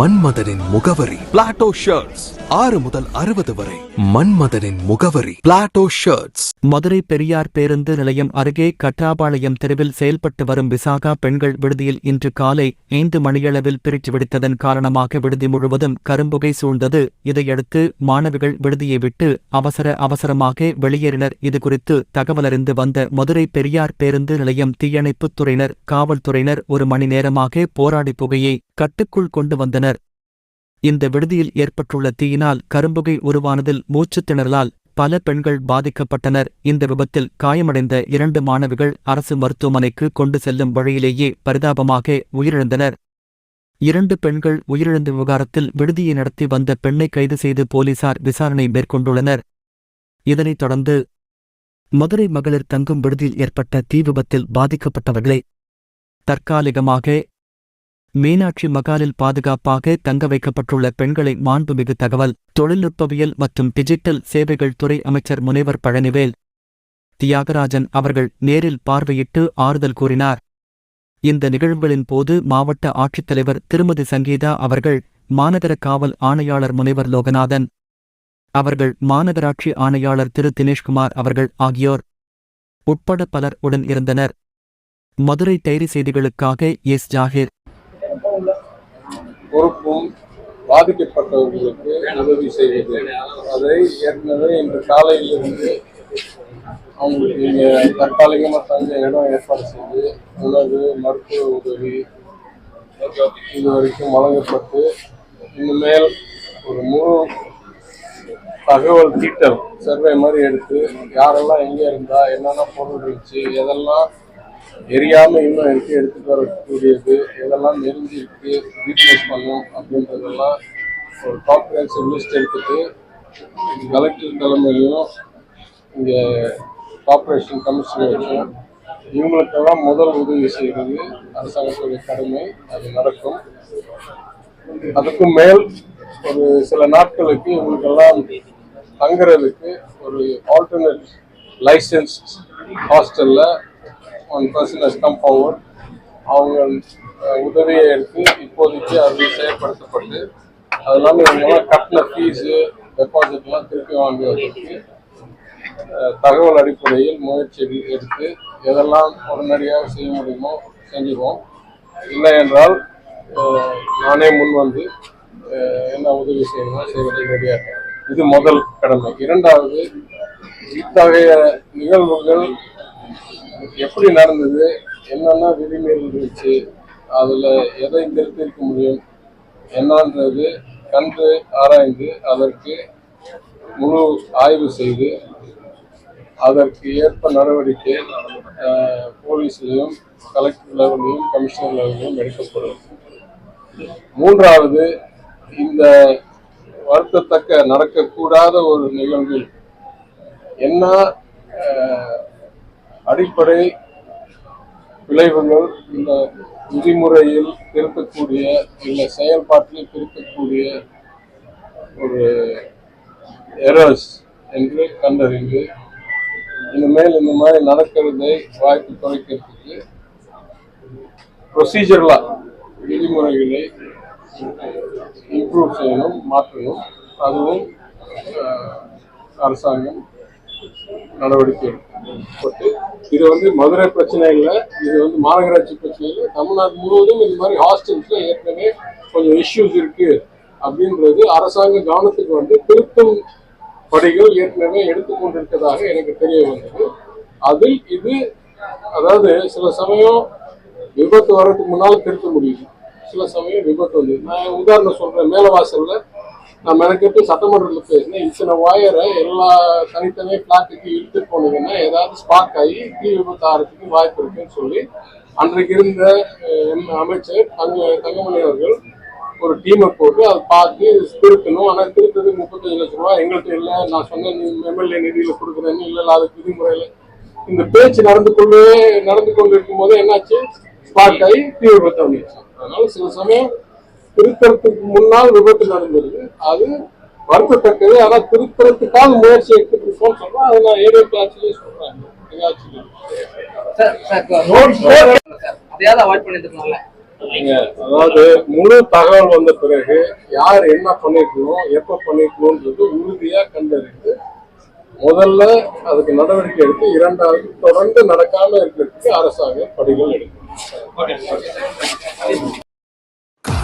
மன்மதனின் முகவரி. Plato shirts ஆறு முதல் அறுபது வரை. மன்மதனின் முகவரி. பிளாட்டோ ஷர்ட்ஸ் மதுரை பெரியார் பேருந்து நிலையம் அருகே கட்டாபாளையம் தெருவில் செயல்பட்டு வரும் விசாகா பெண்கள் விடுதியில் இன்று காலை ஐந்து மணியளவில் பிரித்து விடுத்ததன் காரணமாக விடுதி முழுவதும் கரும்புகை சூழ்ந்தது. இதையடுத்து மாணவிகள் விடுதியை விட்டு அவசர அவசரமாக வெளியேறினர். இதுகுறித்து தகவலறிந்து வந்த மதுரை பெரியார் பேருந்து நிலையம் தீயணைப்புத் துறையினர் காவல்துறையினர் ஒரு மணி நேரமாக போராடி புகையை கட்டுக்குள் கொண்டு வந்தனர். இந்த விடுதியில் ஏற்பட்டுள்ள தீயினால் கரும்புகை உருவானதில் மூச்சுத் திணறலால் பல பெண்கள் பாதிக்கப்பட்டனர். இந்த விபத்தில் காயமடைந்த இரண்டு மாணவிகள் அரசு மருத்துவமனைக்கு கொண்டு செல்லும் வழியிலேயே பரிதாபமாக உயிரிழந்தனர். இரண்டு பெண்கள் உயிரிழந்த விவகாரத்தில் விடுதியை நடத்தி வந்த பெண்ணை கைது செய்து போலீசார் விசாரணை மேற்கொண்டுள்ளனர். இதனைத் தொடர்ந்து மதுரை மகளிர் தங்கும் விடுதியில் ஏற்பட்ட தீ விபத்தில் பாதிக்கப்பட்டவர்களை தற்காலிகமாக மீனாட்சி மகாலில் பாதுகாப்பாக தங்க வைக்கப்பட்டுள்ள பெண்களை மாண்புமிகு தகவல் தொழில்நுட்பவியல் மற்றும் டிஜிட்டல் சேவைகள் துறை அமைச்சர் முனைவர் பழனிவேல் தியாகராஜன் அவர்கள் நேரில் பார்வையிட்டு ஆறுதல் கூறினார். இந்த நிகழ்வுகளின் போது மாவட்ட ஆட்சித்தலைவர் திருமதி சங்கீதா அவர்கள் மாநகர காவல் ஆணையாளர் முனைவர் லோகநாதன் அவர்கள் மாநகராட்சி ஆணையாளர் திரு தினேஷ்குமார் அவர்கள் ஆகியோர் உட்பட பலர் உடன் இருந்தனர். மதுரை டைரி செய்திகளுக்காக எஸ். ஜாகிர் பொறுப்பும் பாதிக்கப்பட்டவர்களுக்கு உதவி செய்வது. அதை ஏற்கனவே இன்று காலையிலிருந்து அவங்களுக்கு இங்கே தற்காலிகமாக தங்க இடம் ஏற்பாடு செய்து உணவு மருத்துவ உதவி இது வரைக்கும் வழங்கப்பட்டு இனிமேல் ஒரு முழு தகவல் தீட்டல் சர்வே மாதிரி எடுத்து யாரெல்லாம் எங்கே இருந்தா என்னென்ன பொருள் இருந்துச்சு எதெல்லாம் எரியாமல் இன்னும் இருக்கு எடுத்துகிட்டு வரக்கூடியது எதெல்லாம் நெருங்கி இருக்கு ரீப்ளேஸ் பண்ணும் அப்படின்றதெல்லாம் ஒரு காம்ப்ரஹென்சிவ் லிஸ்ட் எடுத்துட்டு கலெக்டர் தலைமையிலையும் இங்கே கார்பரேஷன் கமிஷனர் இவங்களுக்கெல்லாம் முதல் உதவி செய்கிறது அரசாங்கத்துடைய கடமை அது நடக்கும். அதுக்கும் மேல் ஒரு சில நாட்களுக்கு இவங்களுக்கெல்லாம் தங்குறதுக்கு ஒரு ஆல்டர்னேட் லைசன்ஸ் ஹாஸ்டலில் one person has come forward அவங்க உதவியை எடுத்து இப்போதைக்கு அது செயல்படுத்தப்பட்டு அது இல்லாமல் இவங்கெல்லாம் கட்டின ஃபீஸு டெபாசிட்லாம் திருப்பி வாங்கி அஹ், தகவல் அடிப்படையில் முயற்சி எடுத்து எதெல்லாம் உடனடியாக செய்ய முடியுமோ செஞ்சிருவோம். இல்லை என்றால் நானே முன் வந்து என்ன உதவி செய்யணுமோ செய்வதற்கு ரெடியாக இது முதல் கடமை. இரண்டாவது இத்தகைய நிகழ்வுகள் எப்படி நடந்தது? என்னென்ன விதிமீறல் இருந்துச்சு? அதில் எதை திருத்திருக்க முடியும்? என்னன்றது கண்டு ஆராய்ந்து அதற்கு முழு ஆய்வு செய்து அதற்கு ஏற்ப நடவடிக்கை போலீஸ்லையும் கலெக்டர் லெவலையும் கமிஷனர் லெவலையும் எடுக்கப்படும். மூன்றாவது இந்த வருத்தத்தக்க நடக்கக்கூடாத ஒரு நிகழ்வில் என்ன அடிப்படை விளைவுகள் இந்த விதிமுறையில் இருக்கக்கூடிய இல்லை செயல்பாட்டில் இருக்கக்கூடிய ஒரு எரர்ஸ் என்று கண்டறிந்து இனிமேல் இந்த மாதிரி நடக்கிறதை வாய்ப்பு குறைக்கிறதுக்கு ப்ரொசீஜர்லாம் விதிமுறைகளை இம்ப்ரூவ் செய்யணும் மாற்றணும். அதுவும் அரசாங்கம் நடவடிக்கை எடுக்கப்பட்டு இது வந்து மதுரை பிரச்சனை இல்லை இது வந்து மாநகராட்சி பிரச்சனை இல்லை தமிழ்நாடு முழுவதும் இந்த மாதிரி ஹாஸ்டல்ஸ்ல ஏற்கனவே கொஞ்சம் இஷ்யூஸ் இருக்கு அப்படின்றது அரசாங்க கவனத்துக்கு வந்து திருத்தும் பணிகள் ஏற்கனவே எடுத்துக்கொண்டிருக்கதாக எனக்கு தெரிய வந்தது. அதில் இது அதாவது சில சமயம் விபத்து வர்றதுக்கு முன்னால திருத்த முடியுது. சில சமயம் விபத்து வந்து நான் உதாரணம் சொல்றேன் மேலவாசல்ல நான் மெனக்கெட்டு சட்டமன்றத்தில் பேசினேன். இத்தனை ஒயரை எல்லா தனித்தனி பிளாட்டுக்கு இழுத்துட்டு போனீங்கன்னா ஏதாவது ஸ்பார்க் ஆகி தீ விபத்து ஆகிறதுக்கு வாய்ப்பு இருக்குன்னு சொல்லி அன்றைக்கு இருந்த எம் அமைச்சர் தங்க தங்கமணி அவர்கள் ஒரு டீமை போட்டு அதை பார்த்து திருத்தணும். ஆனால் திருத்ததுக்கு முப்பத்தஞ்சு லட்சம் ரூபாய் எங்கள்கிட்ட இல்லை. நான் சொன்ன எம்எல்ஏ நிதியில் கொடுக்குறேன்னு இல்லை அது அதுக்கு விதிமுறையில். இந்த பேச்சு நடந்து கொண்டே நடந்து கொண்டு இருக்கும் போது என்னாச்சு? ஸ்பார்க் ஆகி தீ விபத்து வந்துச்சு அதனால சில சமயம் திருத்தலத்துக்கு முன்னால் விபத்து நடந்தது. அது வருத்தத்தக்கது. ஆனா திருத்தலத்துக்காக முயற்சி எடுத்துக்கிட்டோம் சொன்னா அது நான் ஏரியா கிளாஸ்லயே சொல்றாங்க அதாவது முழு தகவல் வந்த பிறகு யார் என்ன பண்ணிருக்கணும் எப்ப பண்ணிருக்கணும்ன்றது உறுதியா கண்டறிந்து முதல்ல அதுக்கு நடவடிக்கை எடுத்து இரண்டாவது தொடர்ந்து நடக்காம இருக்கிறதுக்கு அரசாங்கம் படிகள் எடுக்கணும்.